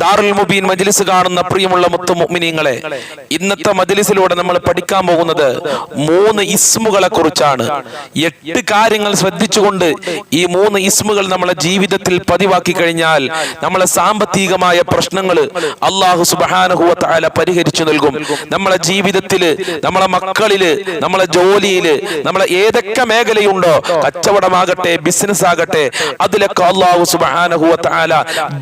ദാറുൽ മുബീൻ മജ്ലിസ് കാണുന്ന പ്രിയമുള്ള മുത്തു മുഅ്മിനീങ്ങളെ ഇന്നത്തെ മജ്ലിസിലൂടെ നമ്മൾ പഠിക്കാൻ പോകുന്നത് മൂന്ന് ഇസ്മുകളെ കുറിച്ചാണ്. എട്ട് കാര്യങ്ങൾ ശ്രദ്ധിച്ചുകൊണ്ട് ഈ മൂന്ന് ഇസ്മുകൾ നമ്മളെ ജീവിതത്തിൽ പതിവാക്കി കഴിഞ്ഞാൽ നമ്മളെ സാമ്പത്തികമായ പ്രശ്നങ്ങൾ അള്ളാഹു സുബാനഹുവ താല പരിഹരിച്ചു നൽകും. നമ്മളെ ജീവിതത്തിൽ നമ്മളെ മക്കളിൽ നമ്മളെ ജോലിയിൽ നമ്മളെ ഏതൊക്കെ മേഖലയുണ്ടോ കച്ചവടമാകട്ടെ ബിസിനസ് ആകട്ടെ അതിലൊക്കെ അള്ളാഹു സുബാനഹുവ താല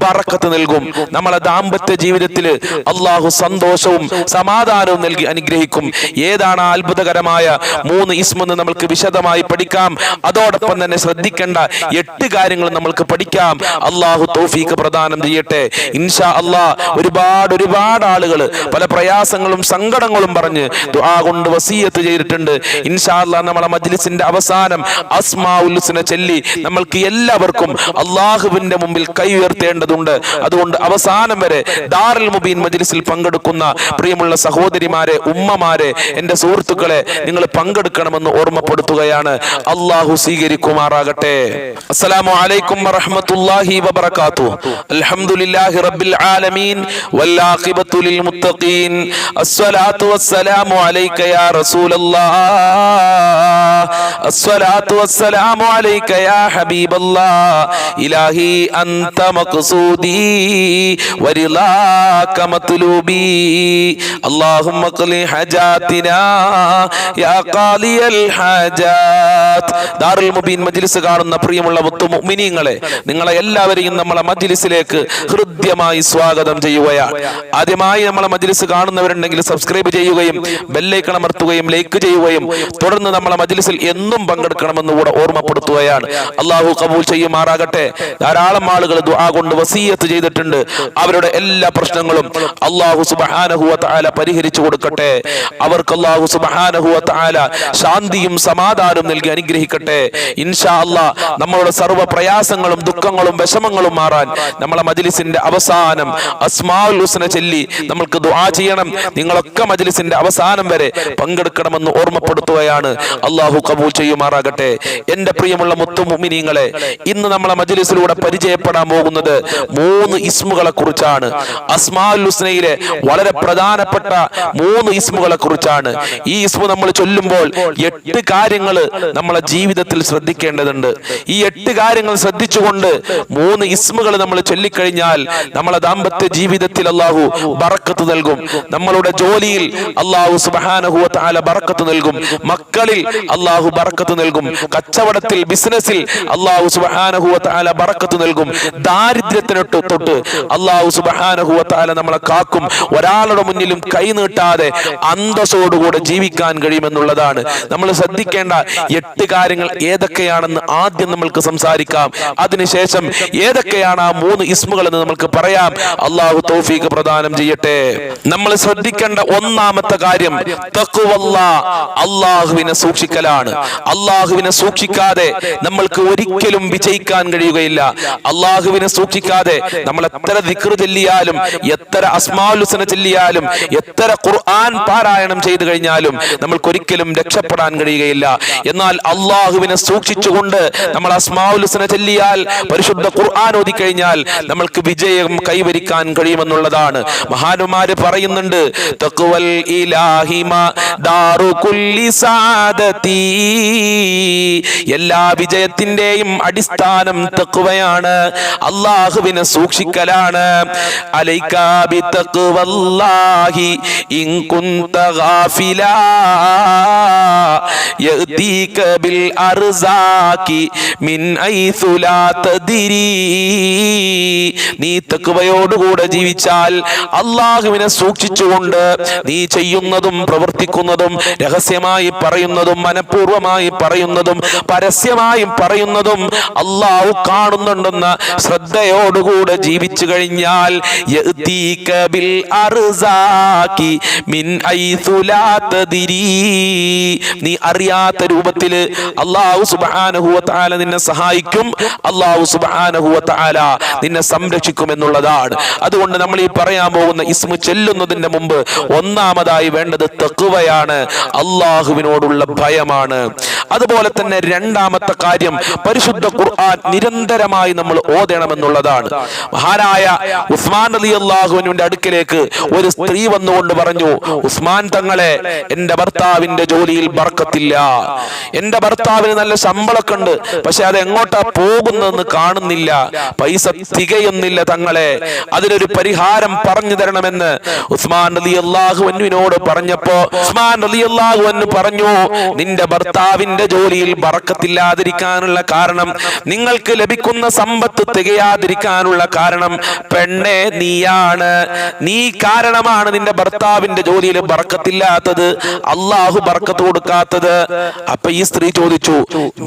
ബറക്കത്ത് നൽകും. നമ്മളെ ദാമ്പത്യ ജീവിതത്തിൽ അള്ളാഹു സന്തോഷവും സമാധാനവും നൽകി അനുഗ്രഹിക്കും. ഏതാണ് അത്ഭുതകരമായ മൂന്ന് ഇസ്മെന്ന് നമ്മൾക്ക് വിശദമായി പഠിക്കാം. അതോടൊപ്പം തന്നെ ശ്രദ്ധിക്കേണ്ട എട്ട് കാര്യങ്ങൾ നമ്മൾക്ക് പഠിക്കാം. അള്ളാഹു തൗഫീഖ് പ്രദാനം ചെയ്യട്ടെ. ഇൻഷാ അള്ളാ ഒരുപാട് ഒരുപാട് ആളുകൾ പല പ്രയാസങ്ങളും സങ്കടങ്ങളും പറഞ്ഞ് ദുആ കൊണ്ട് വസീയത്ത് ചെയ്തിട്ടുണ്ട്. ഇൻഷാ അള്ളാ നമ്മളെ മജ്ലിസിന്റെ അവസാനം അസ്മാ ഉൽസിനെ ചൊല്ലി നമ്മൾക്ക് എല്ലാവർക്കും അള്ളാഹുവിന്റെ മുമ്പിൽ കൈ ഉയർത്തേണ്ടതുണ്ട്. അതുകൊണ്ട് അവസാനം വരെ ദാറുൽ മുബീൻ മജ്ലിസിൽ പങ്കെടുക്കുന്ന പ്രിയമുള്ള സഹോദരിമാരെ ഉമ്മമാരെ എന്റെ സുഹൃത്തുക്കളെ നിങ്ങൾ പങ്കെടുക്കണമെന്ന് ഓർമ്മപ്പെടുത്തുകയാണ്. അള്ളാഹു സ്വീകരിക്കുമാറാകട്ടെ. അസ്സലാമു അലൈക്കും വറഹ്മത്തുള്ളാഹി വബറകാതുഹു. അൽഹംദുലില്ലാഹി റബ്ബിൽ ആലമീൻ. വല്ലാഖിബത്തു ലിൽ മുത്തഖീൻ. അസ്സലാത്തു വസ്സലാമു അലൈക യാ റസൂലല്ലാഹ്. അസ്സലാത്തു വസ്സലാമു അലൈക യാ ഹബീബല്ലാഹ്. ഇലാഹി അൻത മഖ്സൂദി ورضاك مطلوبي اللهم اقل حاجاتنا يا قاضي الحاجات ദാറുൽ മുബീൻ മജ്ലിസ് കാണുന്ന പ്രിയമുള്ള മുത്തു മുഅ്മിനീങ്ങളെ നിങ്ങളെ എല്ലാവരെയും നമ്മളെ മജ്ലിസിലേക്ക് ഹൃദ്യമായി സ്വാഗതം ചെയ്യുകയാണ് ആദ്യമായി നമ്മളെ മജ്ലിസ് കാണുന്നവരുണ്ടെങ്കിൽ സബ്സ്ക്രൈബ് ചെയ്യുകയും ബെല്ലൈക്കൺ അമർത്തുകയും ലൈക്ക് ചെയ്യുകയും തുടർന്ന് നമ്മളെ മജ്ലിസിൽ എന്നും പങ്കെടുക്കണമെന്ന് കൂടെ ഓർമ്മപ്പെടുത്തുകയാണ് അള്ളാഹു കബൂൽ ചെയ്യുമാറാകട്ടെ ധാരാളം ആളുകൾ ദുആ കൊണ്ട് വസീയത്ത് ചെയ്തിട്ടുണ്ട് അവരുടെ എല്ലാ പ്രശ്നങ്ങളും അള്ളാഹു സുബഹാനഹുവ താല പരിഹരിച്ചു കൊടുക്കട്ടെ. അവർക്ക് അള്ളാഹു സുബഹാനഹുവ താല ശാന്തിയും സമാധാനവും നൽകി അനുഗ്രഹിക്കട്ടെ. ഇൻഷാ അല്ലാ നമ്മളുടെ സർവ പ്രയാസങ്ങളും ദുഃഖങ്ങളും വിഷമങ്ങളും മാറാൻ നമ്മളെ മജിലിസിന്റെ അവസാനം അസ്മാഉൽ ഹുസ്ന ചൊല്ലി നമ്മൾക്ക് ദുആ ചെയ്യണം. നിങ്ങളൊക്കെ മജിലിസിന്റെ അവസാനം വരെ പങ്കെടുക്കണമെന്ന് ഓർമ്മപ്പെടുത്തുകയാണ്. അള്ളാഹു കബൂൽ ചെയ്യുമാറാകട്ടെ. എന്റെ പ്രിയമുള്ള മുത്തു മുഅ്മിനീങ്ങളെ ഇന്ന് നമ്മളെ മജിലിസിലൂടെ പരിചയപ്പെടാൻ പോകുന്നത് മൂന്ന് ഇസ്മുകളെ കുറിച്ചാണ്. അസ്മാഉൽ ഹുസ്നയിലെ വളരെ പ്രധാനപ്പെട്ട മൂന്ന് ഇസ്മുകളെ കുറിച്ചാണ്. ഈ ഇസ്മു നമ്മൾ ചൊല്ലുമ്പോൾ എട്ട് കാര്യങ്ങൾ നമ്മളെ ജീവിതത്തിൽ ശ്രദ്ധിക്കേണ്ടതുണ്ട്. ഈ എട്ട് കാര്യങ്ങൾ ശ്രദ്ധിച്ചുകൊണ്ട് മൂന്ന് ഇസ്മുകൾ നമ്മൾ ചൊല്ലിക്കഴിഞ്ഞാൽ നമ്മളെ ദാമ്പത്യ ജീവിതത്തിൽ അള്ളാഹു ബറക്കത്ത് നൽകും. നമ്മളുടെ ജോലിയിൽ അള്ളാഹു സുബാനഹുല ബറക്കത്ത് നൽകും. മക്കളിൽ അള്ളാഹു ബറക്കത്ത് നൽകും. കച്ചവടത്തിൽ ബിസിനസ്സിൽ അള്ളാഹു സുബാനഹുല ബറക്കത്ത് നൽകും. ദാരിദ്ര്യത്തിനൊട്ട് തൊട്ട് അള്ളാഹു സുബാനഹുവത്താല നമ്മളെ കാക്കും. ഒരാളുടെ മുന്നിലും കൈ നീട്ടാതെ അന്തസ്സോടുകൂടെ ജീവിക്കാൻ കഴിയുമെന്നുള്ളതാണ്. നമ്മൾ ശ്രദ്ധിക്കേണ്ട എട്ട് കാര്യങ്ങൾ ഏതൊക്കെയാണെന്ന് ആദ്യം നമ്മൾക്ക് സംസാരിക്കാം. അതിനുശേഷം ഏതൊക്കെയാണ് ആ മൂന്ന് ഇസ്മുകൾ എന്ന് നമുക്ക് പറയാം. അള്ളാഹു തൗഫീഖ് പ്രദാനം ചെയ്യട്ടെ. നമ്മൾ ശ്രദ്ധിക്കേണ്ട ഒന്നാമത്തെ കാര്യം അള്ളാഹുവിനെ സൂക്ഷിക്കലാണ്. അള്ളാഹുവിനെ സൂക്ഷിക്കാതെ നമ്മൾക്ക് ഒരിക്കലും വിജയിക്കാൻ കഴിയുകയില്ല. അള്ളാഹുവിനെ സൂക്ഷിക്കാതെ നമ്മൾ എത്ര ദിക്ർ ചൊല്ലിയാലും എത്ര അസ്മാലുസന ചൊല്ലിയാലും എത്ര ഖുർആൻ പാരായണം ചെയ്തു കഴിഞ്ഞാലും നമ്മൾക്ക് ഒരിക്കലും രക്ഷപ്പെടാൻ കഴിയുകയില്ല. എന്നാൽ അള്ളാഹുവിനെ സൂക്ഷിച്ചുകൊണ്ട് നമ്മൾ അസ്മാലുസന ചൊല്ലിയാൽ പരിശുദ്ധ ഖുർആൻ ഓതി കഴിഞ്ഞാൽ നമ്മൾക്ക് വിജയം കൈവരിക്കാൻ കഴിയുമെന്നുള്ളതാണ്. മഹാന്മാര് പറയുന്നുണ്ട് തഖ്വൽ ഇലാഹിമ ദാറു കുല്ലി സാദതി. എല്ലാ വിജയത്തിന്റെയും അടിസ്ഥാനം തഖ്വയാണ് അള്ളാഹുവിനെ സൂക്ഷിക്കലാണ്. അലൈക്കാ ബി തഖ്വല്ലാഹി ഇൻ കുന്ത ഗാഫിലാ ബിൽ അർസാഖി മിൻ ഐസു ലാ തദ്രി. നീ തഖ്വയോടുകൂടെ ജീവിച്ചാൽ അള്ളാഹുവിനെ സൂക്ഷിച്ചുകൊണ്ട് നീ ചെയ്യുന്നതും പ്രവർത്തിക്കുന്നതും രഹസ്യമായി പറയുന്നതും മനഃപൂർവമായി പറയുന്നതും പരസ്യമായും പറയുന്നതും അള്ളാഹു കാണുന്നുണ്ടെന്ന് ശ്രദ്ധയോടുകൂടെ ജീവിച്ചു കഴിഞ്ഞാൽ ബിൽ അർസാഖി മിൻ നീ അറിയാത്ത രൂപത്തിൽ അള്ളാഹു സുബ്ഹാനഹു വ തആല നിന്നെ സഹായിക്കും. അള്ളാഹു സുബ്ഹാനഹു വ തആല നിന്നെ സംരക്ഷിക്കും എന്നുള്ളതാണ്. അതുകൊണ്ട് നമ്മൾ ഈ പറയാൻ പോകുന്ന ഇസ്മു ചെല്ലുന്നതിന്റെ മുമ്പ് ഒന്നാമതായി വേണ്ടത് തഖ്വയാണ് അള്ളാഹുവിനോടുള്ള ഭയമാണ്. അതുപോലെ തന്നെ രണ്ടാമത്തെ കാര്യം പരിശുദ്ധ ഖുർആൻ നിരന്തരമായി നമ്മൾ ഓതണമെന്നുള്ളതാണ്. മഹാനായ ഉസ്മാൻ അലി അള്ളാഹുവിന്റെ അടുക്കിലേക്ക് ഒരു സ്ത്രീ വന്നുകൊണ്ട് പറഞ്ഞു ഉസ്മാൻ തങ്ങളെ എന്റെ ഭർത്താവിന്റെ ജോലിയിൽ ബർക്കത്തില്ല. എന്റെ ഭർത്താവിന് നല്ല ശമ്പളമൊക്കെ ഉണ്ട് പക്ഷെ അത് എങ്ങോട്ടാ പോകുന്നതെന്ന് കാണുന്നില്ല. പൈസ തികയുന്നില്ല തങ്ങളെ. അതിനൊരു പരിഹാരം പറഞ്ഞു തരണമെന്ന് ഉസ്മാൻ അലി അള്ളാഹുവിനോട് പറഞ്ഞപ്പോ ഉസ്മാൻ അലി അള്ളാഹുവിന് പറഞ്ഞു നിന്റെ ഭർത്താവിന്റെ ജോലിയിൽ ബറക്കത്തില്ലാതിരിക്കാനുള്ള കാരണം നിങ്ങൾക്ക് ലഭിക്കുന്ന സമ്പത്ത് തികയാതിരിക്കാനുള്ള കാരണം പെണ്ണെ നീയാണ്. നീ കാരണമാണ് നിന്റെ ഭർത്താവിന്റെ ജോലിയിൽ ബറക്കത്തില്ലാത്തത്. അള്ളാഹു ബർക്കത്ത് കൊടുക്കാത്തത്. അപ്പൊ ഈ സ്ത്രീ ചോദിച്ചു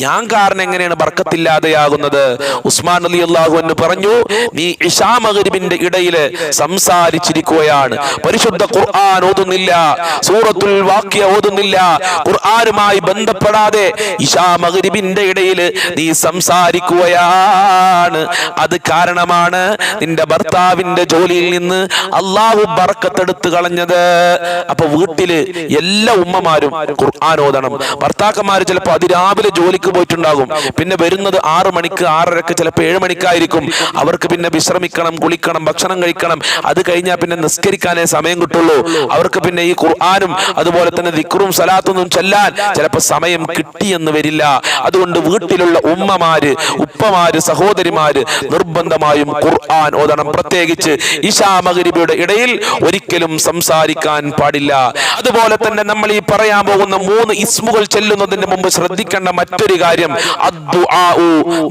ഞാൻ കാരണം എങ്ങനെയാണ് ബർക്കത്തില്ലാതെയാകുന്നത് ഉസ്മാൻ അലി അള്ളാഹു എന്ന് പറഞ്ഞു നീ ഇഷാ മകരിബിന്റെ ഇടയിൽ സംസാരിച്ചിരിക്കുകയാണ്. പരിശുദ്ധ ഖുർആൻ ഓതുന്നില്ല സൂറത്തുൽ വാക്യ ഓതുന്നില്ല. ഖുർആനുമായി ബന്ധപ്പെടാതെ ഇഷാ മകരിബിന്റെ ഇടയിൽ നീ സംസാരിക്കുകയാണ്. അത് കാരണമാണ് നിന്റെ ഭർത്താവിന്റെ ജോലിയിൽ നിന്ന് അള്ളാഹു ബർക്കത്തെടുത്ത് കളഞ്ഞത്. അപ്പൊ വീട്ടിൽ എല്ലാ ഉമ്മമാരും ഖുർആൻ ഓതണം. ഭർത്താക്കന്മാർ ചിലപ്പോൾ അതിരാവിലെ ജോലിക്ക് പോയിട്ടുണ്ടാകും. പിന്നെ വരുന്നത് ആറു മണിക്ക് ആറരക്ക് ചിലപ്പോൾ ഏഴ് മണിക്കായിരിക്കും. അവർക്ക് പിന്നെ വിശ്രമിക്കണം കുളിക്കണം ഭക്ഷണം കഴിക്കണം. അത് കഴിഞ്ഞാൽ പിന്നെ നിസ്കരിക്കാനേ സമയം കിട്ടുള്ളൂ. അവർക്ക് പിന്നെ ഈ ഖുർആാനും അതുപോലെ തന്നെ ദിക്റും സലാത്തൊന്നും ചെല്ലാൻ ചിലപ്പോൾ സമയം കിട്ടിയെന്ന് വരില്ല. അതുകൊണ്ട് വീട്ടിലുള്ള ഉമ്മമാര് ഉപ്പമാര് സഹോദരിമാര് നിർബന്ധമായും ഖുർആൻ ഓതണം. പ്രത്യേകിച്ച് ഇഷാ മകരിബിയുടെ ഇടയിൽ ഒരിക്കലും സംസാരിക്കാൻ പാടില്ല. അതുപോലെ തന്നെ നമ്മൾ ഈ പറയാൻ പോകുന്ന മൂന്ന് ഇസ്മുകൾ ചെല്ലുന്നതിന് മുമ്പ് ശ്രദ്ധിക്കേണ്ട മറ്റൊരു കാര്യം.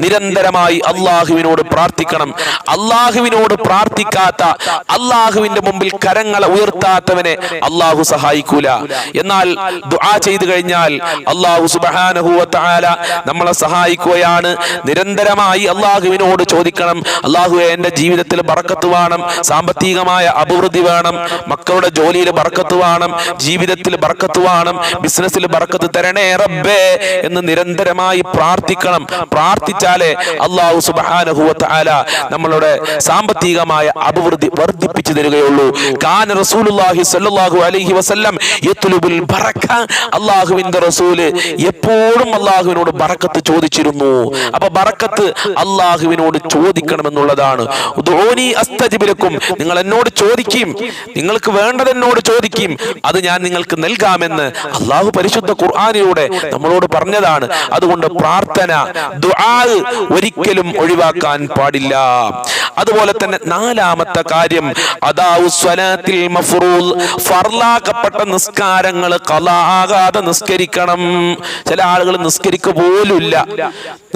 നിരന്തരമായി അള്ളാഹുവിനോട് പ്രാർത്ഥിക്കണം. അള്ളാഹുവിനോട് പ്രാർത്ഥിക്കാത്ത അള്ളാഹുവിന്റെ മുമ്പിൽ കരങ്ങളെ ഉയർത്താത്തവനെ അള്ളാഹു സഹായിക്കൂല. എന്നാൽ ദുആ ചെയ്തു കഴിഞ്ഞാൽ അള്ളാഹു സുബ്ഹാനഹു വ തആല നമ്മളെ സഹായിക്കുകയാണ്. നിരന്തരമായി അള്ളാഹുവിനോട് ചോദിക്കണം അള്ളാഹു എന്റെ ജീവിതത്തിൽ ബറക്കത്ത് വേണം സാമ്പത്തികമായ അഭിവൃദ്ധി വേണം മക്കളുടെ ജോലിയിൽ ബറക്കത്ത് വേണം ജീവിതത്തിൽ ബറക്കത്ത് വേണം ബിസിനസ്സിൽ ബറക്കത്ത് തരണേ റബ്ബേ എന്ന് നിരന്തരമായി പ്രാർത്ഥിക്കണം. പ്രാർത്ഥിച്ചാലേ അള്ളാഹു സുബ്ഹാനഹു വതആല നമ്മളുടെ സാമ്പത്തികമായ അഭിവൃദ്ധി വർദ്ധിപ്പിച്ചു തരികയുള്ളൂ. കാന റസൂലുള്ളാഹി സ്വല്ലല്ലാഹു അലൈഹി വസല്ലം യത്ലുബുൽ ബറക അള്ളാഹുവിന്റെ റസൂൽ എപ്പോഴും അള്ളാഹുവിനോട് ബറക്കത്ത് ചോദിച്ചിരുന്നു. അപ്പൊ ബറക്കത്ത് അള്ളാഹുവിനോട് ചോദിക്കണമെന്നുള്ളതാണ്. ഉദ്ഊനി അസ്തജിബിലക്കും നിങ്ങൾ എന്നോട് ചോദിക്കും. നിങ്ങൾക്ക് വേണ്ടത് എന്നോട് ചോദിക്കും. അത് ഞാൻ നിങ്ങൾക്ക് നൽകാമെന്ന് അള്ളാഹു പരിശുദ്ധ ഖുർആാനിലൂടെ നമ്മളോട് പറഞ്ഞതാണ്. അതുകൊണ്ട് പ്രാർത്ഥന ഒരിക്കലും ഒഴിവാക്കാൻ പാടില്ല. അതുപോലെ തന്നെ നാലാമത്തെ കാര്യം അതാവു സ്വലാത്തിൽ മഫ്റൂൽ ഫർലാക്കപ്പെട്ട നിസ്കാരങ്ങൾ കലാകാതെ നിസ്കരിക്കണം. ചില ആളുകൾ നിസ്കരിക്ക പോലുമില്ല.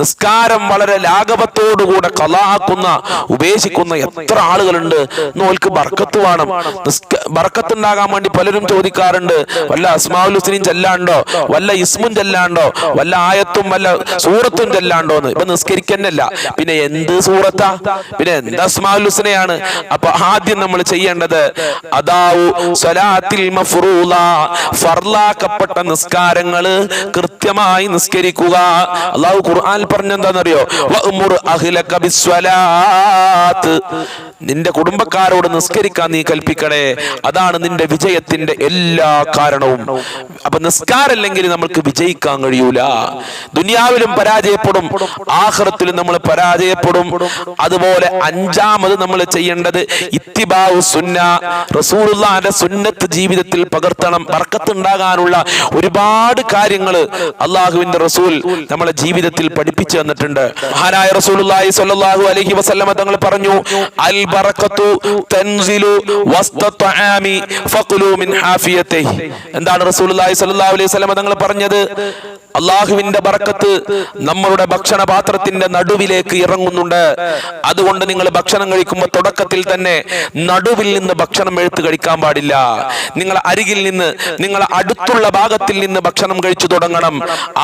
നിസ്കാരം വളരെ ലാഘവത്തോടുകൂടെ കലാക്കുന്ന ഉപേക്ഷിക്കുന്ന എത്ര ആളുകളുണ്ട്? നോൽക്ക് ബർക്കത്ത് വേണം. ബർക്കത്തുണ്ടാകാൻ വേണ്ടി പലരും ചോദിക്കാറുണ്ട്. വല്ല അസ്മാഉൽ ഹുസ്നയും ചെല്ലാണ്ടോ? വല്ല ഇസ്മും ചെല്ലാണ്ടോ? വല്ല ആയത്തും വല്ല സൂറത്തും ചെല്ലാണ്ടോ എന്ന്. ഇപ്പൊ നിസ്കരിക്കന്നല്ല. പിന്നെ എന്ത് സൂറത്താ? പിന്നെ എന്ത് അസ്മാഉൽ ഹുസ്നയാണ്? അപ്പൊ ആദ്യം നമ്മൾ ചെയ്യേണ്ടത് അതാവു സ്വലാത്തിൽ ഫർലാക്കപ്പെട്ട നിസ്കാരങ്ങൾ കൃത്യമായി നിസ്കരിക്കുക. അള്ളാഹു ഖുർആൻ പറഞ്ഞെന്താണെന്നറിയോ അഹ്ലക ബിസ്വലാത്ത്. നിന്റെ കുടുംബക്കാരോട് നിസ്കരിക്കാൻ നീ കൽപ്പിക്കണേ. അതാണ് നിന്റെ വിജയത്തിന്റെ എല്ലാ കാരണവും. അപ്പൊ നിസ്കാരല്ലെങ്കിൽ നമ്മൾക്ക് വിജയിക്കാൻ കഴിയൂല. ദുനിയാവിലും പരാജയപ്പെടും. ആഹ്റത്തിലും നമ്മൾ പരാജയപ്പെടും. അതുപോലെ അഞ്ചാമത് നമ്മൾ ചെയ്യേണ്ടത് ഇത്തിബാവു സുന്ന. റസൂറുല്ലാന്റെ സുന്നത്ത് ജീവിതത്തിൽ പകർത്തണം. വർക്കത്തുണ്ടാകാനുള്ള ഒരുപാട് കാര്യങ്ങൾ അള്ളാഹുവിന്റെ റസൂൽ നമ്മളെ ജീവിതത്തിൽ പഠിപ്പിച്ചു തന്നിട്ടുണ്ട്. മഹാനായ റസൂൽ അലൈഹി വസല്ലമ തങ്ങൾ പറഞ്ഞു എന്താണ് റസൂലുള്ളാഹി അലൈഹി വസല്ലം തങ്ങൾ പറഞ്ഞത്? അള്ളാഹുവിന്റെ ബറക്കത്ത് നമ്മളുടെ ഭക്ഷണ പാത്രത്തിന്റെ നടുവിലേക്ക് ഇറങ്ങുന്നുണ്ട്. അതുകൊണ്ട് നിങ്ങൾ ഭക്ഷണം കഴിക്കുമ്പോൾ തുടക്കത്തിൽ തന്നെ നടുവിൽ നിന്ന് ഭക്ഷണം എഴുത്ത് കഴിക്കാൻ പാടില്ല. നിങ്ങൾ അരികിൽ നിന്ന് നിങ്ങൾ അടുത്തുള്ള ഭാഗത്തിൽ നിന്ന് ഭക്ഷണം കഴിച്ചു തുടങ്ങണം.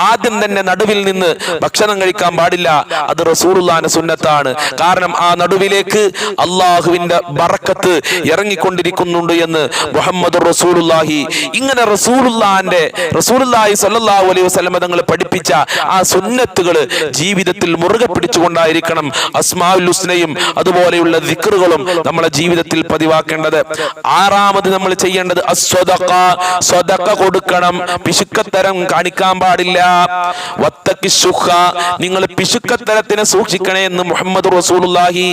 ആദ്യം തന്നെ നടുവിൽ നിന്ന് ഭക്ഷണം കഴിക്കാൻ പാടില്ല. അത് റസൂറുല്ലാന സുന്നത്താണ്. കാരണം ആ നടുവിലേക്ക് അള്ളാഹുവിന്റെ ബറക്കത്ത് ഇറങ്ങിക്കൊണ്ടിരിക്കുന്നുണ്ട് എന്ന് മുഹമ്മദ് റസൂലുല്ലാഹി ഇങ്ങനെ റസൂലുല്ലാന്റെ റസൂലുല്ലാഹി സല്ലല്ലാഹു അലൈഹി വസല്ലം തങ്ങൾ പഠിപ്പിച്ച ആ സുന്നത്തുകൾ ജീവിതത്തിൽ മുറുകെ പിടിച്ചുകൊണ്ടായിരിക്കണം അസ്മാഉൽ ഹുസ്നയും അതുപോലെയുള്ള ദിക്റുകളും നമ്മളെ ജീവിതത്തിൽ പതിവാക്കേണ്ടത്. ആറാമത് നമ്മൾ ചെയ്യേണ്ടത് അസ്വദഖ സ്വദഖ കൊടുക്കണം. പിശുക്കത്തരം കാണിക്കാൻ പാടില്ല. വത്തക്കി ശുഖ നിങ്ങൾ പിശുക്കത്തരത്തിനെ സൂക്ഷിക്കണേ എന്ന് മുഹമ്മദ് റസൂലുള്ളാഹി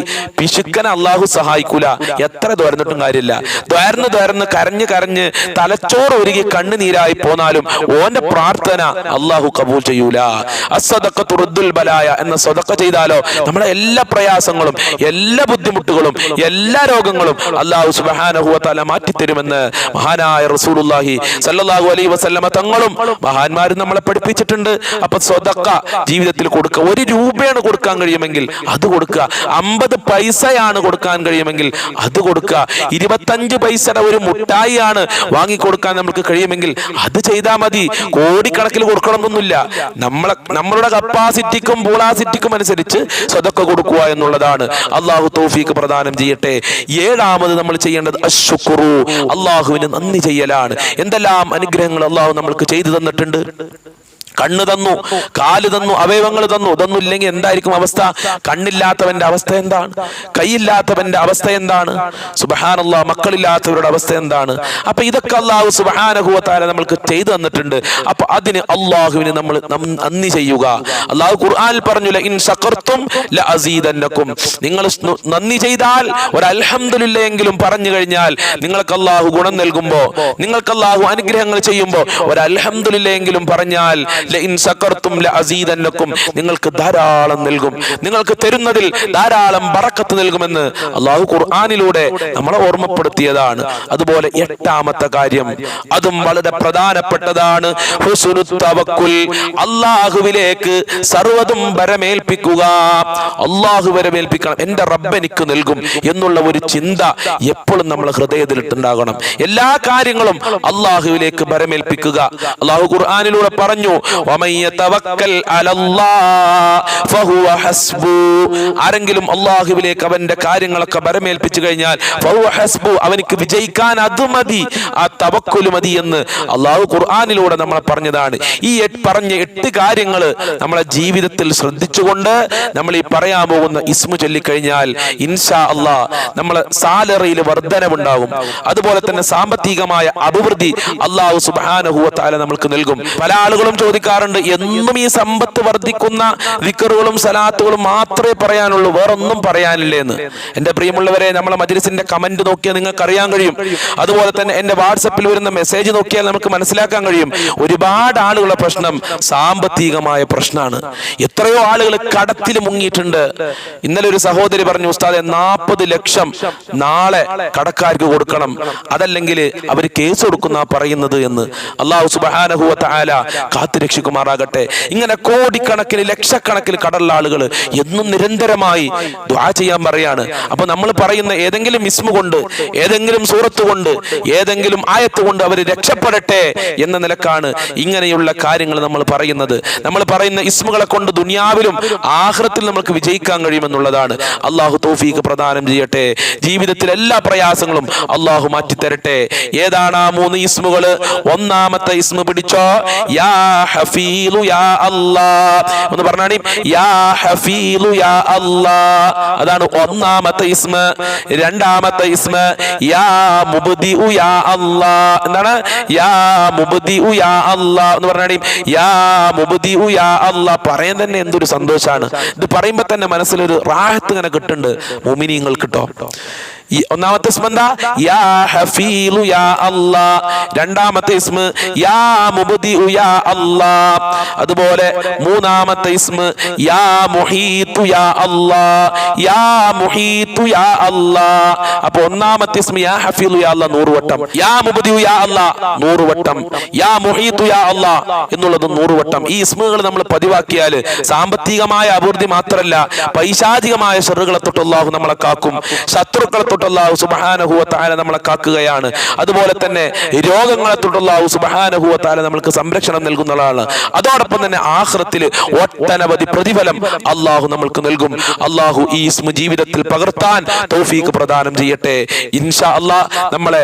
പിശുക്കനെ അള്ളാഹു സഹായിക്കൂല. എത്ര ദ്വരന്നിട്ടും കാര്യമില്ല. ദ്വരന്ന് ദ്വരന്ന് കരഞ്ഞ് കരഞ്ഞ് തലച്ചോറ് ഒരുകി കണ്ണുനീരായി പോന്നാലും ഓന്റെ പ്രാർത്ഥന അള്ളാഹു കബൂൽ ചെയ്യൂല. അസദക്ക തുറുദ്ദുൽ ബലായ എന്ന സ്വതക്ക ചെയ്താലോ നമ്മുടെ എല്ലാ പ്രയാസങ്ങളും എല്ലാ ബുദ്ധിമുട്ടുകളും എല്ലാ രോഗങ്ങളും അള്ളാഹു സുബഹാനഹുവ തല മാറ്റിത്തരുമെന്ന് മഹാനായ റസൂലുല്ലാഹി സല്ലാഹു അലൈ വസല്ലമ തങ്ങളും മഹാന്മാരും നമ്മളെ പഠിപ്പിച്ചിട്ടുണ്ട്. അപ്പൊ സ്വതക്ക ജീവിതത്തിൽ കൊടുക്കുക ഒരു രൂപയാണ് കൊടുക്കാൻ കഴിയുമെങ്കിൽ അത് കൊടുക്കുക അമ്പത് പൈസയാണ് കൊടുക്കാൻ കഴിയുമെങ്കിൽ അത് കൊടുക്കുക. ഇരുപത്തഞ്ച് പൈസയുടെ ഒരു മുട്ടായിയാണ് വാങ്ങിക്കൊടുക്കാൻ നമുക്ക് കഴിയുമെങ്കിൽ അത് ചെയ്താൽ മതി. കോടിക്കണക്കിൽ കൊടുക്കണമെന്നൊന്നുമില്ല. നമ്മളെ നമ്മളുടെ കപ്പാസിറ്റിക്കും പൂളാസിറ്റിക്കും അനുസരിച്ച് സ്വതക്ക കൊടുക്കുക എന്നുള്ളതാണ്. അള്ളാഹു തോഫീക്ക് പ്രദാനം ചെയ്യട്ടെ. ഏഴാമത് നമ്മൾ ചെയ്യേണ്ടത് അശുക്കുറു അള്ളാഹുവിന് നന്ദി ചെയ്യലാണ്. എന്തെല്ലാം അനുഗ്രഹങ്ങൾ അള്ളാഹു നമ്മൾക്ക് ചെയ്തു തന്നിട്ടുണ്ട്? കണ്ണ് തന്നു കാൽ തന്നു അവയവങ്ങൾ തന്നു. ഇതൊന്നും ഇല്ലെങ്കിൽ എന്തായിരിക്കും അവസ്ഥ? കണ്ണില്ലാത്തവന്റെ അവസ്ഥ എന്താണ്? കൈയില്ലാത്തവന്റെ അവസ്ഥ എന്താണ്? സുബഹാനല്ലാ മക്കളില്ലാത്തവരുടെ അവസ്ഥ എന്താണ്? അപ്പൊ ഇതൊക്കെ അള്ളാഹു സുബഹാനഹുവത്താല നമ്മൾക്ക് ചെയ്തു തന്നിട്ടുണ്ട്. അപ്പൊ അതിന് അള്ളാഹുവിന് നമ്മൾ നന്ദി ചെയ്യുക. അള്ളാഹു ഖുർആൻ പറഞ്ഞു ഇൻ സക്കർത്തും നിങ്ങൾ നന്ദി ചെയ്താൽ ഒരു അൽഹംദുലില്ലെങ്കിലും പറഞ്ഞു കഴിഞ്ഞാൽ നിങ്ങൾക്ക് അള്ളാഹു ഗുണം നൽകുമ്പോ നിങ്ങൾക്ക് അള്ളാഹു അനുഗ്രഹങ്ങൾ ചെയ്യുമ്പോ ഒരു അൽഹംദുലില്ലെങ്കിലും പറഞ്ഞാൽ നിങ്ങൾക്ക് ധാരാളം നൽകും. നിങ്ങൾക്ക് തരുന്നതിൽ ധാരാളം ബറക്കത്ത് നൽകുമെന്ന് അള്ളാഹു ഖുർആാനിലൂടെ നമ്മളെ ഓർമ്മപ്പെടുത്തിയതാണ്. അതുപോലെ എട്ടാമത്തെ കാര്യം അതും വളരെ പ്രധാനപ്പെട്ടതാണ്. അള്ളാഹുവിലേക്ക് സർവതും വരമേൽപ്പിക്കുക. അള്ളാഹു വരമേൽപ്പിക്കണം എന്റെ റബ്ബ് എനിക്ക് നൽകും എന്നുള്ള ഒരു ചിന്ത എപ്പോഴും നമ്മൾ ഹൃദയത്തിലിട്ടുണ്ടാകണം. എല്ലാ കാര്യങ്ങളും അള്ളാഹുവിലേക്ക് വരമേൽപ്പിക്കുക. അള്ളാഹു ഖുർആാനിലൂടെ പറഞ്ഞു ആരെങ്കിലും അള്ളാഹുവിലേക്ക് അവന്റെ കാര്യങ്ങളൊക്കെ വരമേൽപ്പിച്ചു കഴിഞ്ഞാൽ അവനിക്ക് വിജയിക്കാൻ അത് മതി. ആ തവക്കുൽ മതി എന്ന് അള്ളാഹു ഖുർആാനിലൂടെ നമ്മളെ പറഞ്ഞതാണ്. ഈ പറഞ്ഞ എട്ട് കാര്യങ്ങൾ നമ്മളെ ജീവിതത്തിൽ ശ്രദ്ധിച്ചുകൊണ്ട് നമ്മൾ ഈ പറയാൻ പോകുന്ന ഇസ്മു ചൊല്ലിക്കഴിഞ്ഞാൽ ഇൻഷാ അള്ളാ നമ്മളെ സാലറിയിൽ വർധനവുണ്ടാകും. അതുപോലെ തന്നെ സാമ്പത്തികമായ അഭിവൃദ്ധി അള്ളാഹു സുബാനഹുവത്താല നമ്മൾക്ക് നൽകും. പല ആളുകളും ചോദിക്കാറുണ്ട് എന്നും ഈ സമ്പത്ത് വർദ്ധിക്കുന്ന വിക്കറുകളും സലാത്തുകളും മാത്രമേ പറയാനുള്ളൂ. വേറൊന്നും പറയാനില്ലേ എന്ന് എന്റെ പ്രിയമുള്ളവരെ നമ്മളെ മജ്ലിസിന്റെ കമന്റ് നോക്കിയാൽ നിങ്ങൾക്ക് അറിയാൻ കഴിയും. അതുപോലെ തന്നെ എന്റെ വാട്സപ്പിൽ വരുന്ന മെസ്സേജ് നോക്കിയാൽ നമുക്ക് മനസ്സിലാക്കാൻ കഴിയും. ഒരുപാട് ആളുകളുടെ പ്രശ്നം സാമ്പത്തികമായ പ്രശ്നമാണ്. എത്രയോ ആളുകൾ കടത്തിൽ മുങ്ങിയിട്ടുണ്ട്. ഇന്നലെ ഒരു സഹോദരി പറഞ്ഞു ഉസ്താദെ നാൽപ്പത് ലക്ഷം നാളെ കടക്കാർക്ക് കൊടുക്കണം. അതല്ലെങ്കിൽ അവർ കേസ് കൊടുക്കുന്ന പറയുന്നത് എന്ന്. അള്ളാഹു സുബാനഹുല കാത്തിരക്ഷ കാത്തു രക്ഷിക്കുമാറാകട്ടെ. ഇങ്ങനെ കോടിക്കണക്കിന് ലക്ഷക്കണക്കിന് കടലുള്ള ആളുകൾ എന്നും നിരന്തരമായി ദ്വാ ചെയ്യാൻ പറയാണ്. അപ്പൊ നമ്മൾ പറയുന്ന ഏതെങ്കിലും ഇസ്മു കൊണ്ട് ഏതെങ്കിലും സൂറത്ത് കൊണ്ട് ഏതെങ്കിലും ആയത്ത് കൊണ്ട് അവർ രക്ഷപ്പെടട്ടെ എന്ന നിലക്കാണ് ഇങ്ങനെയുള്ള കാര്യങ്ങൾ നമ്മൾ പറയുന്നത്. നമ്മൾ പറയുന്ന ഇസ്മുകളെ കൊണ്ട് ദുനിയാവിലും ആഹ്റത്തിൽ നമുക്ക് വിജയിക്കാൻ കഴിയുമെന്നുള്ളതാണ്. അള്ളാഹു തോഫീക്ക് പ്രദാനം ചെയ്യട്ടെ. ജീവിതത്തിൽ എല്ലാ പ്രയാസങ്ങളും അള്ളാഹു മാറ്റിത്തരട്ടെ. ഏതാണ് ആ മൂന്ന് ഇസ്മുകൾ ഒന്നാമത്തെ ഇസ്മു പിടിച്ചോ? യാ ഹഫീലു യാ അല്ലാ. എന്ന് പറഞ്ഞാണി യാ ഹഫീലു യാ അല്ലാ. അതാണ് ഒന്നാമത്തെ ഇസ്മ രണ്ടാമത്തെ ഇസ്മ യാ മുബ്ദിഉ യാ അല്ലാ. എന്താണ്? യാ മുബ്ദിഉ യാ അല്ലാ. എന്ന് പറഞ്ഞാണി യാ മുബ്ദിഉ യാ അല്ലാ. പറയാൻ തന്നെ എന്തൊരു സന്തോഷമാണ് ഇത് പറയുമ്പോൾ തന്നെ മനസ്സിലൊരു റാഹത്ത് ഇങ്ങനെ കിട്ടുന്നുണ്ട്. മുമിനിങ്ങൾ കിട്ടോ ഒന്നാമത്തെ ഇസ്മ എന്താ? യാ ഹഫീലു യാ അല്ലാ. രണ്ടാമത്തെ ഇസ്മ യാ മുബ്ദിഉ യാ അല്ലാ. അതുപോലെ മൂന്നാമത്തെ ഇസ്മ യാ മുഹീതു യാ അല്ലാ. യാ മുഹീതു യാ അല്ലാ. അപ്പൊ ഒന്നാമത്തെ ഇസ്മ യാ ഹഫീലു യാ അല്ലാ നൂറ് വട്ടം യാ മുബ്ദിഉ യാ അല്ലാ നൂറ് വട്ടം യാ മുഹീതു യാ അല്ലാ എന്നുള്ളത് നൂറ് വട്ടം ഈ ഇസ്മുകൾ നമ്മൾ പതിവാക്കിയാൽ സാമ്പത്തികമായ അഭിവൃദ്ധി മാത്രമല്ല പൈശാചികമായ ഷെറുകളെ തൊട്ട് അള്ളാഹു നമ്മളെ കാക്കും. ശത്രുക്കളെ തൊട്ട് തൊട്ട് അല്ലാഹു സുബ്ഹാനഹു വ തആല നമ്മളെ കാക്കുകയാണ്. അതുപോലെ തന്നെ രോഗങ്ങളെ തൊട്ട് അല്ലാഹു സുബ്ഹാനഹു വ തആല നമ്മൾക്ക് സംരക്ഷണം നൽകുന്നതാണ്. അതോടൊപ്പം തന്നെ ആഖിറത്തിൽ ഒട്ടനവധി പ്രതിഫലം അള്ളാഹു നമ്മൾക്ക് നൽകും. അള്ളാഹു ഈ ഇസ്മു ജീവിതത്തിൽ പകർത്താൻ തൗഫീക്ക് പ്രദാനം ചെയ്യട്ടെ. ഇൻഷാ അള്ളാഹ് നമ്മളെ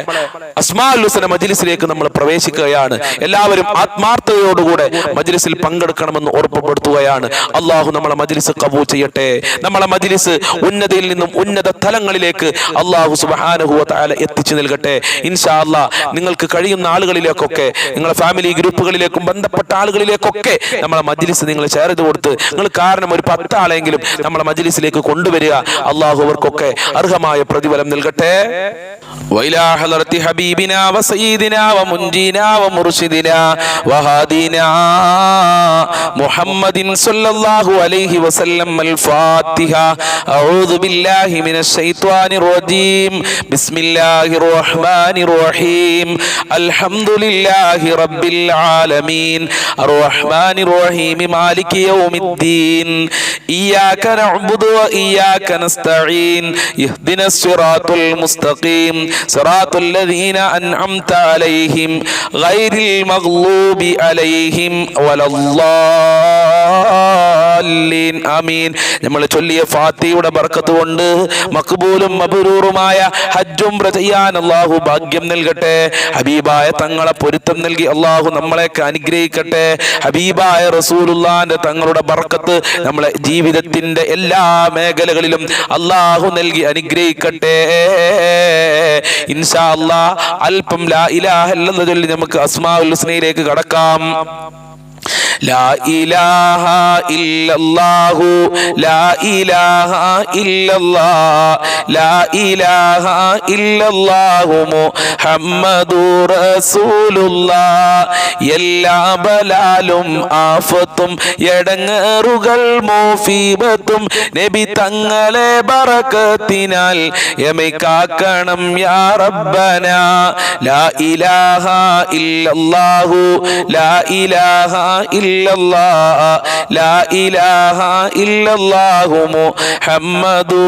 അസ്മാഉൽ ഹുസന മജിലിസിലേക്ക് നമ്മൾ പ്രവേശിക്കുകയാണ്. എല്ലാവരും ആത്മാർത്ഥതയോടുകൂടെ മജിലിസിൽ പങ്കെടുക്കണമെന്ന് ഉറപ്പുപെടുത്തുകയാണ്. അള്ളാഹു നമ്മളെ മജിലിസ് കബൂ ചെയ്യട്ടെ. നമ്മളെ മജിലിസ് ഉന്നതയിൽ നിന്നും ഉന്നത തലങ്ങളിലേക്ക് അള്ളാഹു സുബ്ഹാനഹു വ തആല എത്തിച്ചു നൽകട്ടെ ഇൻഷാ അള്ളാഹ് നിങ്ങൾക്ക് കഴിയുന്ന ആളുകളിലേക്കൊക്കെ നിങ്ങളെ ഫാമിലി ഗ്രൂപ്പുകളിലേക്കും ബന്ധപ്പെട്ട ആളുകളിലേക്കൊക്കെ നമ്മളെ മജ്ലിസ് നിങ്ങൾ ഷെയർ ചെയ്ത് കൊടുത്ത് നിങ്ങൾ കാരണം ഒരു പത്ത് ആളെങ്കിലും നമ്മളെ മജ്ലിസിലേക്ക് കൊണ്ടുവരിക അള്ളാഹു അവർക്കൊക്കെ അർഹമായ പ്രതിഫലം നൽകട്ടെ وإلى حضرة حبيبنا وسيدنا ومنجينا ومرشدنا وهادينا محمد صلى الله عليه وسلم الفاتحة أعوذ بالله من الشيطان الرجيم بسم الله الرحمن الرحيم الحمد لله رب العالمين الرحمن الرحيم مالك يوم الدين إياك نعبد وإياك نستعين اهدنا الصراط المستقيم صراط الذين أنعمت عليهم غير المغلوب عليهم ولا الضالين آمين നമ്മൾ ചൊല്ലിയ ഫാത്തിയുടെ ബർക്കത്ത് കൊണ്ട് മക്ബൂലും മബറൂറുമായ ഹജ്ജും ചെയ്യാൻ അള്ളാഹു ഭാഗ്യം നൽകട്ടെ. ഹബീബായ തങ്ങളെ പൊരുത്തം നൽകി അള്ളാഹു നമ്മളെയൊക്കെ അനുഗ്രഹിക്കട്ടെ. ഹബീബായ റസൂലുല്ലാന്റെ തങ്ങളുടെ ബർക്കത്ത് നമ്മളെ ജീവിതത്തിന്റെ എല്ലാ മേഖലകളിലും അള്ളാഹു നൽകി അനുഗ്രഹിക്കട്ടെ. ഇൻഷാ അല്ലാ അല്പം ലാ ഇലാഹ ഇല്ലെന്ന് ചൊല്ലി നമുക്ക് അസ്മാഉൽ ഹുസ്നയിലേക്ക് കടക്കാം. ലാ ഇലാഹ ഇല്ലല്ലാഹു ലാ ഇലാഹ ലാ ഇലാഹ ഇല്ലല്ലാഹു മുഹമ്മദു എല്ലാ ബലാലും ആഫത്തും എടങ്ങറുകൾ മോഫീബത്തും നബി തങ്ങളെ ബറക്കത്തിനാൽ യമിക്കാക്കണം യാ റബ്ബന. ലാ ഇലാഹ ഇല്ലല്ലാഹു ലാ ഇലാഹ ഇല്ല ഇല്ലല്ലാഹ് ലാ ഇലാഹ ഇല്ലല്ലാഹു മുഹമ്മദു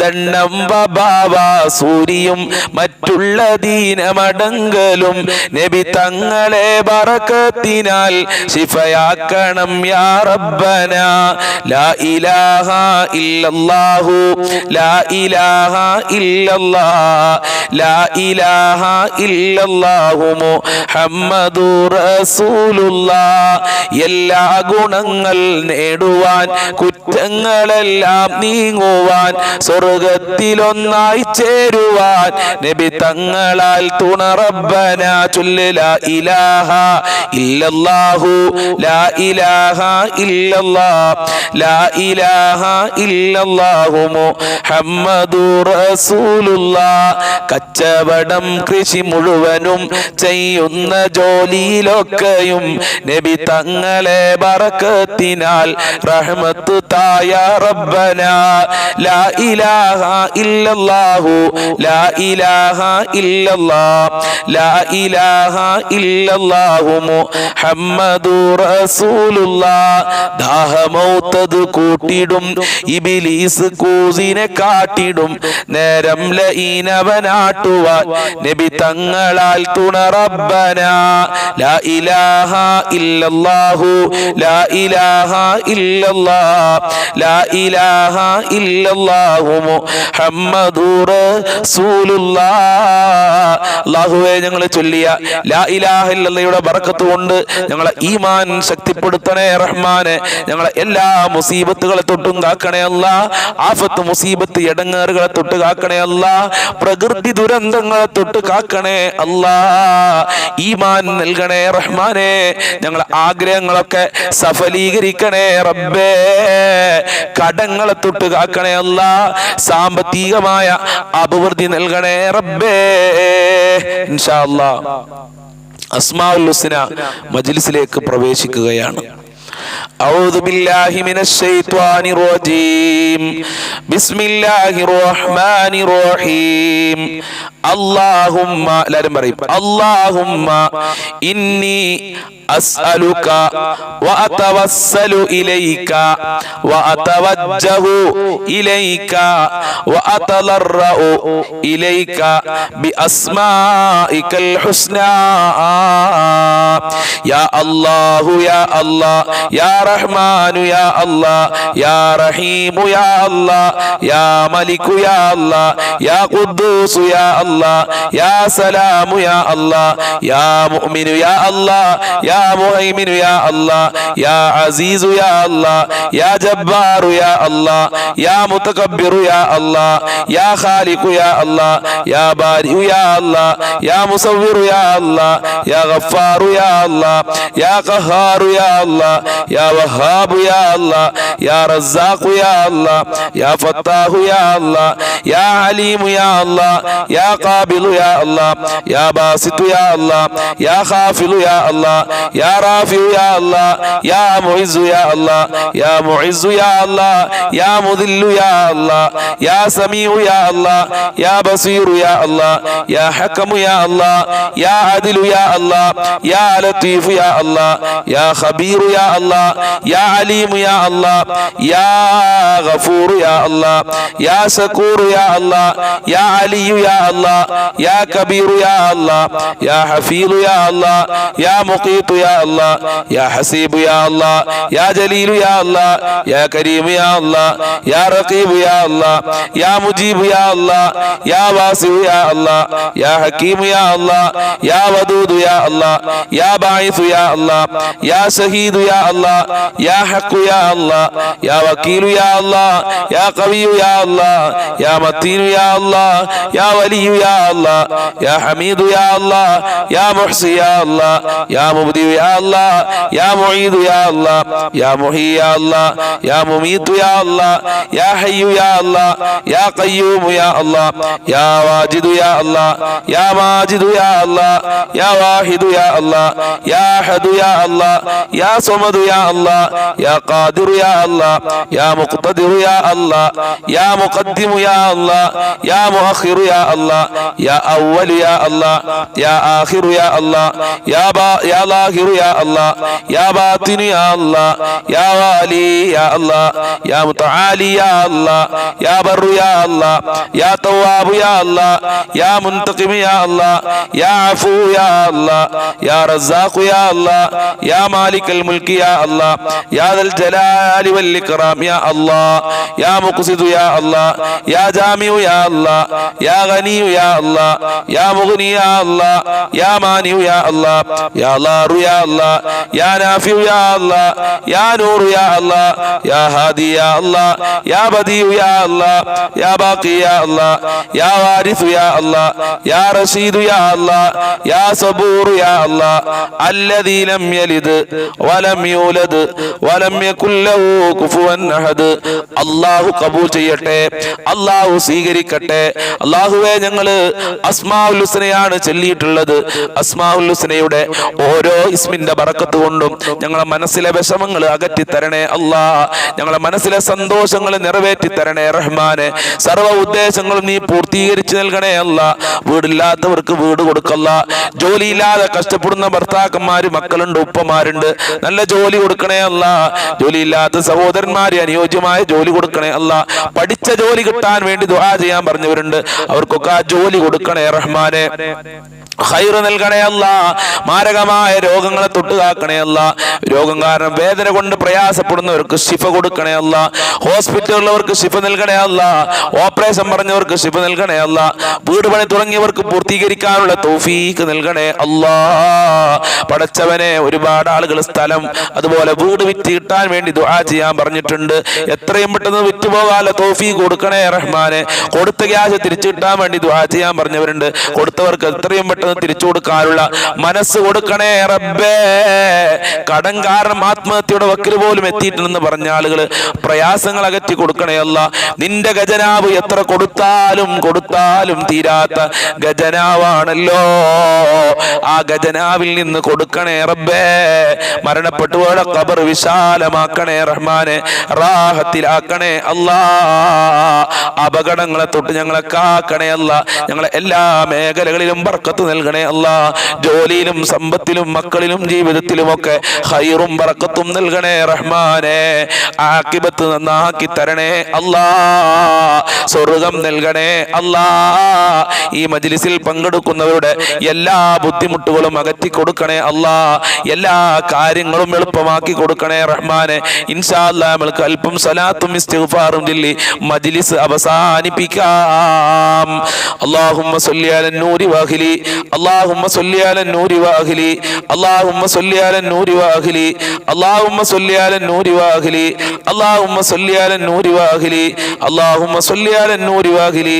ദണ്ണം ബബാവ സൂരിയും മറ്റുള്ള ദീനമടങ്കലും നബി തങ്ങളെ ബറക്കത്തിനാൽ ശിഫയാക്കണം യാ റബ്ബന. ലാ ഇലാഹ ഇല്ലല്ലാഹു ലാ ഇലാഹ ഇല്ലല്ലാഹ്. ലാ ഇലാഹ ഇല്ലല്ലാഹു മുഹമ്മദു റസൂലുള്ളാഹ് എല്ലാ ഗുണങ്ങൾ നേടുവാൻ കുറ്റങ്ങളെല്ലാം നീങ്ങുവാൻ സ്വർഗത്തിലൊന്നായി ചേരുവാൻ നബി തങ്ങളാൽ തുണ റബ്ബന ചൊല്ല് ഇലാഹ ഇല്ലല്ലാഹു ലാ ഇലാഹ ഇല്ലല്ലാ ലാ ഇലാഹ ഇല്ലല്ലാഹു മുഹമ്മദു റസൂലുള്ളാ കച്ചവടം കൃഷി മുഴുവനും ചെയ്യുന്ന ജോലിയിലൊക്കെയും നബി തങ്ങളെ ബറക്കത്തിനാൽ റഹ്മത്ത് തായ റബ്ബന. ലാ ഇലാഹ ഇല്ലല്ലാഹു. ലാ ഇലാഹ ഇല്ലല്ലാ. ലാ ഇലാഹ ഇല്ലല്ലാഹു മുഹമ്മദു റസൂലുള്ളാ. ദാഹ ദാഹമൗത്തത് കൂട്ടിടും. ഇബിലീസ് കൂസിനെ കാട്ടിടും. നേരം ലൈനവനാട്ടുവാൻ. നബി തങ്ങളാൽ തുണ റബ്ബന. ലാ ഇലാഹ ഇല്ലല്ലാഹു ലാ ഇലാഹ ഇല്ലല്ലാഹ് ലാ ഇലാഹ ഇല്ലല്ലാഹു മുഹമ്മദുർ റസൂലുള്ളാഹ്. അല്ലാഹുവേ ഞങ്ങൾ ചൊല്ലിയ ലാ ഇലാഹ ഇല്ലല്ലയുടെ ബർക്കത്ത് കൊണ്ട് ഞങ്ങളെ ഈമാൻ ശക്തിപ്പെടുത്തണേ റഹ്മാനെ. ഞങ്ങളെ എല്ലാ മുസീബത്തുകളെ തൊട്ടും കാക്കണേ ആഫത്ത് മുസീബത്ത് ഇടങ്ങേറുകളെ തൊട്ട് കാക്കണേ പ്രകൃതി ദുരന്തങ്ങളെ തൊട്ട് കാക്കണേ അല്ലാ. ഈമാൻ നൽകണേ റഹ്മാനെ ഞങ്ങളെ ആഗ്രഹങ്ങളൊക്കെ സഫലീകരിക്കണേ റബ്ബേ. കടങ്ങളെ തൊട്ട് കാക്കണേ അല്ല സാമ്പത്തികമായ അഭിവൃദ്ധി നൽകണേ റബ്ബേ. ഇൻഷാ അല്ലാ. അസ്മാഉൽ ഹുസ്ന മജ്ലിസിലേക്ക് പ്രവേശിക്കുകയാണ്. أعوذ بالله من الشيطان الرجيم بسم الله الرحمن الرحيم اللهم لا مريم اللهم إني أسألك وأتوسل إليك وأتوجه إليك وأتضرع إليك بأسمائك الحسنى. يا الله يا الله يا رحمن يا الله يا رحيم يا الله يا ملك يا الله يا قدوس يا الله يا سلام يا الله يا مؤمن يا الله يا مهيمن يا الله يا عزيز يا الله يا جبار يا الله يا متكبر يا الله يا خالق يا الله يا بارئ يا الله يا مصور يا الله يا غفار يا الله يا قهار يا الله يا وهاب يا الله يا رزاق يا الله يا فتاه يا الله يا عليم يا الله يا قابل يا الله يا باسط يا الله يا خافل يا الله يا رافع يا الله يا معز يا الله يا معز يا الله يا مذل يا الله يا سميع يا الله يا بصير يا الله يا حكم يا الله يا عدل يا الله يا لطيف يا الله يا خبير يا الله يا عليم يا الله يا غفور يا الله يا شكور يا الله يا علي يا الله يا كبير يا الله يا حفيظ يا الله يا مقيت يا الله يا حسيب يا الله يا جليل يا الله يا كريم يا الله يا رقيب يا الله يا مجيب يا الله يا واسع يا الله يا حكيم يا الله يا ودود يا الله يا باعث يا الله يا شهيد يا الله يا حق يا الله يا وكيل يا الله يا قوي يا الله يا متين يا الله يا ولي يا الله يا حميد يا الله يا محصي يا الله يا مبدي يا الله يا معيد يا الله يا محيي يا الله يا مميت يا الله يا حي يا الله يا قيوم يا الله يا واجد يا الله يا ماجد يا الله يا واحد يا الله يا أحد يا الله يا صمد يا الله يا قادر يا الله يا مقتدر يا الله يا مقدم يا الله يا مؤخر يا الله يا أول يا الله يا آخر يا الله يا با يا ظاهر يا الله يا باطن يا الله يا والي يا الله يا متعالي يا الله يا بر يا الله يا تواب يا الله يا منتقم يا الله يا عفو يا الله يا رزاق يا الله يا مالك الملك يا الله يا ذا الجلال والإكرام يا الله يا مقصد يا الله يا جامع يا الله يا غني يا الله يا مغني يا الله يا مانع يا الله يا ضار يا الله يا نافع يا الله يا نور يا الله يا هادي يا الله يا بديع يا الله يا باقي يا الله يا وارث يا الله يا رشيد يا الله يا صبور يا الله الذي لم يلد ولم يولد ولم يكن له كفوا احد അള്ളാഹു കബൂൽ ചെയ്യട്ടെ അള്ളാഹു സ്വീകരിക്കട്ടെ അള്ളാഹുവെ ഞങ്ങള് അസ്മാഉൽ ഹുസ്നയാണ് ചൊല്ലിയിട്ടുള്ളത് അസ്മാഉൽ ഹുസ്നയുടെ ഓരോ ഇസ്മിന്റെ ബറക്കത്ത് കൊണ്ടും ഞങ്ങളെ മനസ്സിലെ വിഷമങ്ങൾ അകറ്റി തരണേ അല്ലാ. ഞങ്ങളെ മനസ്സിലെ സന്തോഷങ്ങൾ നിറവേറ്റി തരണേ റഹ്മാനെ. സർവ ഉദ്ദേശങ്ങളും നീ പൂർത്തീകരിച്ചു നൽകണേ അല്ല. വീടില്ലാത്തവർക്ക് വീട് കൊടുക്കല്ല. ജോലിയില്ലാതെ കഷ്ടപ്പെടുന്ന ഭർത്താക്കന്മാര് മക്കളുണ്ട് ഉപ്പമാരുണ്ട്. നല്ല ജോലി കൊടുക്കണേ അല്ല. ജോലിയില്ലാത്ത സഹോദരന്മാര് അനുയോജ്യമായ ജോലി കൊടുക്കണേ അല്ല. പഠിച്ച ജോലി കിട്ടാൻ വേണ്ടി ദുആ ചെയ്യാൻ പറഞ്ഞവരുണ്ട്. അവർക്കൊക്കെ ആ ജോലി കൊടുക്കണേ റഹ്മാനെ. ഹൈറ് നൽകണേ അല്ല. മാരകമായ രോഗങ്ങളെ തൊട്ടുകാക്കണേ അല്ല. രോഗം കാരണം വേദന കൊണ്ട് പ്രയാസപ്പെടുന്നവർക്ക് ശിഫ കൊടുക്കണേ അല്ല. ഹോസ്പിറ്റലുള്ളവർക്ക് ശിഫ നൽകണേ അല്ല. ഓപ്പറേഷൻ പറഞ്ഞവർക്ക് ശിഫ നൽകണേ അല്ല. വീട് പണി തുടങ്ങിയവർക്ക് പൂർത്തീകരിക്കാനുള്ള തോഫീക്ക് നൽകണേ അല്ലാ. പടച്ചവനെ ഒരുപാട് ആളുകൾ സ്ഥലം അതുപോലെ വീട് വിറ്റ് കിട്ടാൻ വേണ്ടി ദുആ ചെയ്യാൻ പറഞ്ഞിട്ടുണ്ട്. എത്രയും പെട്ടെന്ന് വിറ്റ് വിറ്റുപോകാല തോഫീക്ക് കൊടുക്കണേ റഹ്മാനെ. കൊടുത്ത ക്യാഷ് തിരിച്ചു കിട്ടാൻ വേണ്ടി ദുആ ചെയ്യാൻ പറഞ്ഞവരുണ്ട്. കൊടുത്തവർക്ക് എത്രയും പെട്ടെന്ന് പെട്ടെന്ന് തിരിച്ചു കൊടുക്കാനുള്ള മനസ്സ് കൊടുക്കണേ റബ്ബേ. കടം കാരണം ആത്മഹത്യയുടെ വക്കിൽ പോലും എത്തിയിട്ടുണ്ടെന്ന് പറഞ്ഞ ആളുകൾ പ്രയാസങ്ങൾ അകറ്റി കൊടുക്കണേ അല്ല. നിന്റെ ഖജനാവ് എത്ര കൊടുത്താലും കൊടുത്താലും തീരാത്ത ഖജനാവാണല്ലോ. ആ ഖജനാവിൽ നിന്ന് കൊടുക്കണേ റബ്ബേ. മരണപ്പെട്ടുപോയ കബർ വിശാലമാക്കണേ റഹ്മാനെ. റാഹത്തിലാക്കണേ അല്ലാ. അപകടങ്ങളെ തൊട്ട് ഞങ്ങളെ കാക്കണേ അല്ല. ഞങ്ങളെ എല്ലാ മേഖലകളിലും ബർക്കത്ത് നൽകണേ അല്ല. ജോലിയിലും സമ്പത്തിലും മക്കളിലും ജീവിതത്തിലും ഒക്കെ ഹൈറും പറക്കത്തും നൽകണേ റഹ്മാനെ. ആക്കിബത്ത് നന്നാക്കി തരണേ അല്ലാ. സ്വർഗം നൽകണേ അല്ലാ. ഈ മജ്ലിസിൽ പങ്കെടുക്കുന്നവരുടെ എല്ലാ ബുദ്ധിമുട്ടുകളും അകറ്റി കൊടുക്കണേ അല്ലാ. എല്ലാ കാര്യങ്ങളും എളുപ്പമാക്കി കൊടുക്കണേ റഹ്മാനെ. ഇൻഷാ അല്പം സലാത്തും ഇസ്തിഗ്ഫാറും ചൊല്ലി മജ്ലിസ് അവസാനിപ്പിക്കാം. അല്ലാഹുമ്മ സ്വല്ലി അലൻ നൂരി വാഹിലി. അല്ലാഹുമ്മ സ്വല്ലി അല നൂരി വാഹിലി അല്ലാഹുമ്മ സ്വല്ലി അല നൂരി വാഹിലി നൂരി വാഹിലി നൂരി വാഹിലി നൂരി വാഹിലി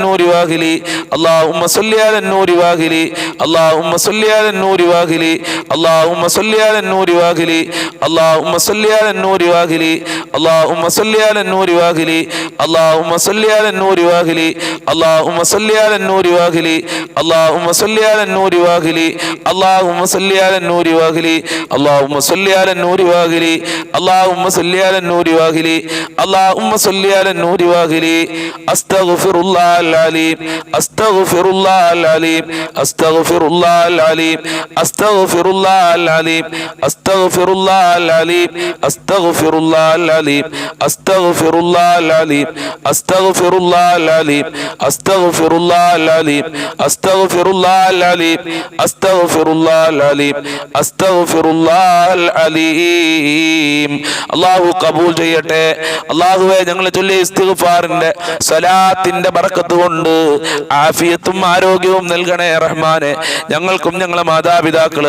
നൂരി വാഹിലി നൂരി വാഹിലി നൂരി വാഹിലി നൂരി വാഹിലി സ്വല്ലി അല നൂരി വാഹിലി സ്വല്ലി അല നൂരി വാഹിലി അല നൂരി വാഹിലി അല നൂരി വാഹിലി അല നൂരി വാഹിലി അല നൂരി വാഹിലി അല നൂരി വാഹിലി അല നൂരി വാഹിലി അലീം അസ്തഗ്ഫിറുല്ലാഹൽ അലീം അസ്തഗ്ഫിറുല്ലാഹൽ അലീം അസ്തഗ്ഫിറുല്ലാഹൽ അലീം അസ്തഗ്ഫിറുല്ലാഹൽ അസ്തഗ്ഫിറുല്ലാഹൽ അലീം അസ്തഗ്ഫിറുല്ലാഹൽ അലീം അസ്തഗ്ഫിറുല്ലാഹൽ അലീം അസ്തഗ്ഫിറുല്ലാഹൽ അലീം അസ്തഗ്ഫിറുല്ലാഹൽ അലീം അസ്തഗ്ഫിറുല്ലാഹൽ അലീം അല്ലാഹു കബൂൽ ചെയ്യട്ടെ. അല്ലാഹുവേ ഞങ്ങൾ ചൊല്ലിയ ഇസ്തിഗ്ഫാറിന്റെ സലാത്തിന്റെ ബർക്കത്ത് കൊണ്ട് ആഫിയത്തും ആരോഗ്യവും നൽകണേ റഹ്മാനെ. ഞങ്ങൾക്കും ഞങ്ങളെ മാതാപിതാക്കൾ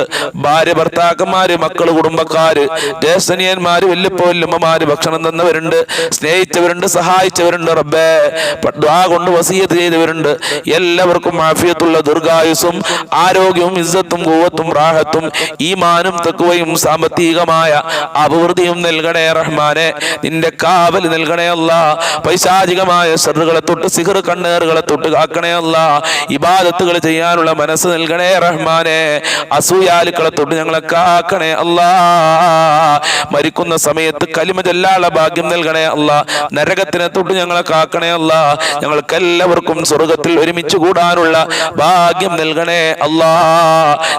ഭാര്യ ഭർത്താക്കന്മാര് മക്കൾ കുടുംബക്കാര് ജ്യേഷ്ഠനിയന്മാര് വല്യപ്പ വല്യമ്മമാര് ഭക്ഷണം തന്നവരുണ്ട് സ്നേഹിച്ചവരുണ്ട് സഹായിച്ചവരുണ്ട് റബ്ബേ. ദ്വാ കൊണ്ട് വസീയത്ത് ചെയ്തവരുണ്ട്. എല്ലാവർക്കും മാഫിയത്തുള്ള ദീർഘായുസും ആരോഗ്യവും ഇസ്സത്തും കൂവത്തും റാഹത്തും ഈമാനും തെക്കുവയും സാമ്പത്തികമായ അഭിവൃദ്ധിയും നൽകണേ റഹ്മാനെ. നിന്റെ കാവൽ നൽകണേ അല്ല. പൈശാചികമായ ഷറുകളെ തൊട്ട് സിഹർ കണ്ണേറുകളെ തൊട്ട് കാക്കണേ അല്ല. ഇബാദത്തുകൾ ചെയ്യാനുള്ള മനസ്സ് നൽകണേ റഹ്മാനെ. അസൂയാലുക്കളെ തൊട്ട് ഞങ്ങളെ കാക്കണേ അല്ലാ. മരിക്കുന്ന സമയത്ത് കലിമ ചെല്ലാനുള്ള ഭാഗ്യം നൽകണേ അല്ല. നരകത്തിനെ തൊട്ട് ഞങ്ങളെ കാക്കണേ അല്ല. ഞങ്ങൾക്ക് എല്ലാവർക്കും സ്വർഗത്തിൽ ഒരുമിച്ച് കൂടാനുള്ള ഭാഗ്യം നൽകണേ. അല്ലാ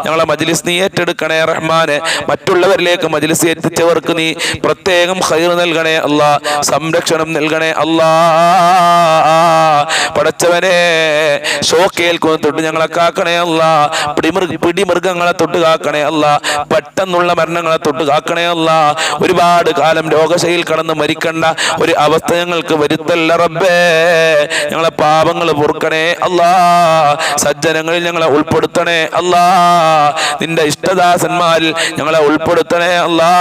ഞങ്ങളെ മജ്ലിസ് നീ ഏറ്റെടുക്കണേ റഹ്മാനെ. മറ്റുള്ളവരിലേക്ക് മജ്ലിസ് എത്തിച്ചവർക്ക് നീ പ്രത്യേകം ഹൈർ നൽകണേ. അല്ലാ സംരക്ഷണം നൽകണേ. അല്ലാ പടച്ചവനെ ഷോക്കേൽക്കുന്ന തൊട്ട് ഞങ്ങളെ കാക്കണേ. അല്ല പിടിമൃഗ പിടിമൃഗങ്ങളെ തൊട്ട് കാക്കണേ. അല്ല പെട്ടെന്നുള്ള മരണങ്ങളെ തൊട്ട് കാക്കണേ. അല്ല ഒരുപാട് കാലം രോഗശയിൽ കടന്ന് മരിക്കേണ്ട ഒരു അവസ്ഥ ഞങ്ങൾക്ക് വരുത്തല്ല റബ്ബേ. ഞങ്ങളെ പാപങ്ങൾ പൊറുക്കണേ അല്ലാ. സജ്ജനങ്ങളിൽ ഞങ്ങളെ ഉൾപ്പെടുത്തണേ അല്ലാ. നിന്റെ ഇഷ്ടദാസന്മാരിൽ ഞങ്ങളെ ഉൾപ്പെടുത്തണേ അല്ലാ.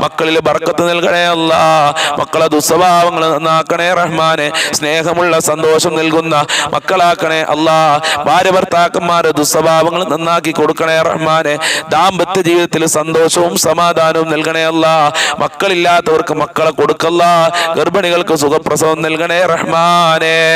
മക്കളിൽ ബർക്കത്ത് നൽകണേ അല്ലാ. മക്കളെ ദുസ്വഭാവങ്ങൾ നന്നാക്കണേ റഹ്മാനെ. സ്നേഹമുള്ള സന്തോഷം നൽകുന്ന മക്കളാക്കണേ അല്ലാ. ഭാര്യ ഭർത്താക്കന്മാരെ ദുസ്വഭാവങ്ങൾ നന്നാക്കി കൊടുക്കണേ റഹ്മാനെ. ദാമ്പത്യ ജീവിതത്തിൽ സന്തോഷവും സമാധാനവും നൽകണേ അല്ലാ. മക്കളില്ലാത്തവർക്ക് മക്കളെ കൊടുക്കല്ല. ഗർഭിണികൾക്ക് സുഖപ്രസവം നൽകണേ റഹ്മാനെ.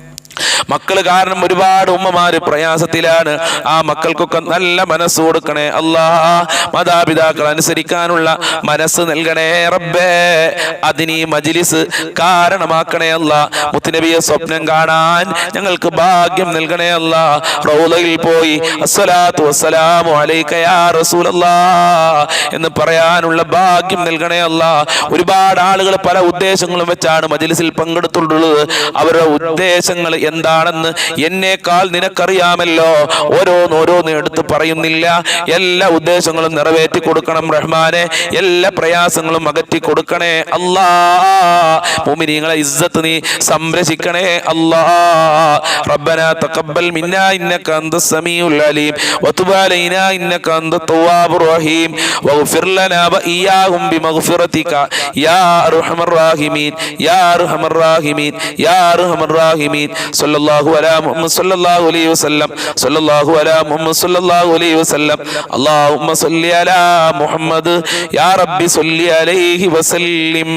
മക്കൾ കാരണം ഒരുപാട് ഉമ്മമാര് പ്രയാസത്തിലാണ്. ആ മക്കൾക്കൊക്കെ നല്ല മനസ്സ് കൊടുക്കണേ. അല്ലാ മാതാപിതാക്കൾ അനുസരിക്കാനുള്ള മനസ്സ് നൽകണേ റബ്ബേ. അതിന് മജിലിസ് കാരണമാക്കണേ അല്ല മുത്തുനബിയെ സ്വപ്നം കാണാൻ ഞങ്ങൾക്ക് ഭാഗ്യം നൽകണേ അല്ല റൗലയിൽ പോയി അസ്സലാത്തു വസ്സലാമു അലൈക യാ റസൂലല്ലാ എന്ന് പറയാനുള്ള ഭാഗ്യം നൽകണേ അല്ല ഒരുപാട് ആളുകൾ പല ഉദ്ദേശങ്ങളും വെച്ചാണ് മജിലിസിൽ പങ്കെടുത്തുള്ളത്. അവരുടെ ഉദ്ദേശങ്ങൾ എന്താണെന്ന് എന്നേക്കാൾ നിനക്കറിയാമല്ലോ? ഓരോന്നോരോന്ന് എടുത്ത് പറയുന്നില്ല. എല്ലാ ഉദ്ദേശങ്ങളും നിറവേറ്റി കൊടുക്കണം റഹ്മാനെ. എല്ലാ പ്രയാസങ്ങളും അകറ്റി കൊടുക്കണേ. അല്ലാ മുമിനിങ്ങളെ ഇസ്സത്ത് നീ സംരക്ഷിക്കണേ. അല്ലാ റബ്ബന തഖബ്ബൽ മിന്നാ ഇന്നക അന്ത സമീഉൽ അലീം. വതുബ അലൈനാ ഇന്നക അന്ത തവ്വാബുർ റഹീം. വഗ്ഫിർ ലനാ വഇയ്യാഹും ബിമഗ്ഫിറതിക. യാ അർഹമർ റഹീമീൻ. യാ അർഹമർ റഹീമീൻ. യാ അർഹമർ റഹീമീൻ. സല്ലല്ലാഹു അലാ മുഹമ്മദ് സല്ലല്ലാഹു അലൈഹി വസല്ലം സല്ലല്ലാഹു അലാ മുഹമ്മദ് സല്ലല്ലാഹു അലൈഹി വസല്ലം. അല്ലാഹുമ്മ അലാ മുഹമ്മദ് യാ റബ്ബി സല്ലി അലൈഹി വസല്ലിം.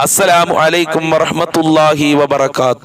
അസ്സലാമു അലൈക്കും വറഹ്മത്തുള്ളാഹി വബറകാത്തു.